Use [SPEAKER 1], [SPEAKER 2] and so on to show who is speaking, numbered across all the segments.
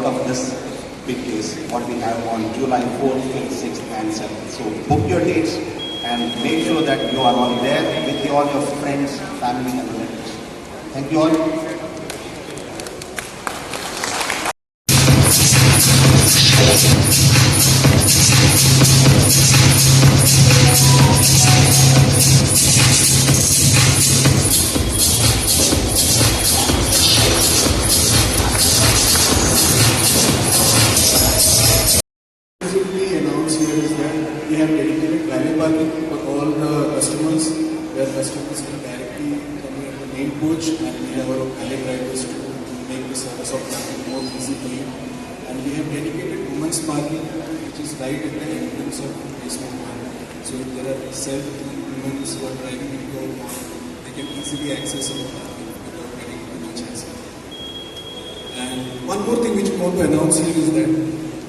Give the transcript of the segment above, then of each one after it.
[SPEAKER 1] out of this big case, what we have on July 4th, 5th, 6th and 7th. So book your dates and make sure that you are all there with all your friends, family and relatives. Thank you all.
[SPEAKER 2] Valet parking for all the customers, where customers can directly come in the main coach and we have our valet drivers to make the service of parking more easy for you. And we have dedicated women's parking, which is right at the entrance of basement one. So if there are several women who are driving into our mall, they can easily access our parking without getting too much hassle. And one more thing which we want to announce here is that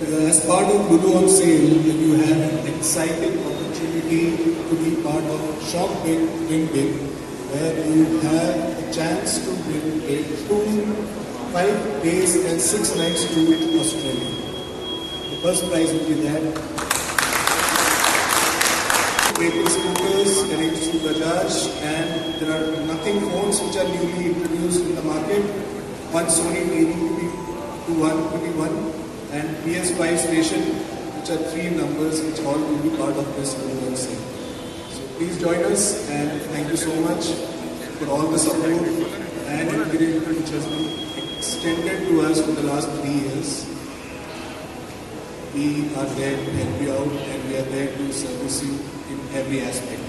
[SPEAKER 2] uh, as part of Lulu on sale, you have an exciting opportunity to be part of Shop Big, Win Big, where you have a chance to win a two, five days and six nights to Australia. The first prize will be that. Vehicle scooters connected to Bajaj and there are nothing phones which are newly introduced in the market. One Sony TV to one one and PS5 station which are three numbers which all will be part of this program sale. So please join us and thank you so much for all the support and encouragement which has been extended to us for the last three years. We are there to help you out and we are there to service you in every aspect.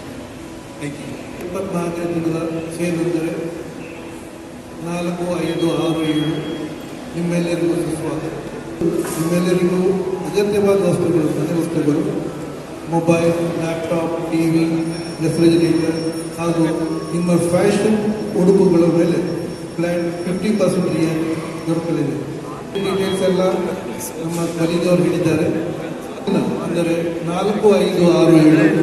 [SPEAKER 2] Thank you.
[SPEAKER 3] ಇಪ್ಪತ್ನಾಲ್ಕನೇ ದಿನದ sale ಅಂದರೆ ನಾಲ್ಕು ಐದು ಆರು ಏಳು ನಿಮ್ಮೆಲ್ಲರಿಗೂ ಸುಸ್ವಾಗತ ನಿಮ್ಮೆಲ್ಲರಿಗೂ ಅಗತ್ಯವಾದ ವಸ್ತುಗಳು, ಮನೆ ವಸ್ತುಗಳು, mobile, laptop T V refrigerator ಹಾಗೂ ನಿಮ್ಮ ಫ್ಯಾಷನ್ ಉಡುಪುಗಳ ಮೇಲೆ ಪ್ಲ್ಯಾನ್ ಫಿಫ್ಟಿ ಪರ್ಸೆಂಟ್ ರಿಯಾಯಿತಿ ದೊರಕಲಿದೆ. ಡೀಟೇಲ್ಸ್ ಎಲ್ಲ ನಮ್ಮ ಕಲಿದವರು ಹೇಳಿದ್ದಾರೆ. ಅಂದರೆ ನಾಲ್ಕು, ಐದು, ಆರು, ಏಳು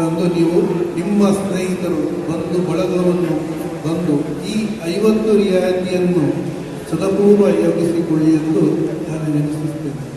[SPEAKER 3] ರಂದು ನೀವು ನಿಮ್ಮ ಸ್ನೇಹಿತರು ಬಂದು ಬಳಗವನ್ನು ಬಂದು ಈ ಐವತ್ತು ರಿಯಾಯಿತಿಯನ್ನು ಸದಪೂರ್ವ ಯೋಗಿಸಿಕೊಳ್ಳಿ ಎಂದು ನಾನು ವಿನಂತಿಸುತ್ತೇನೆ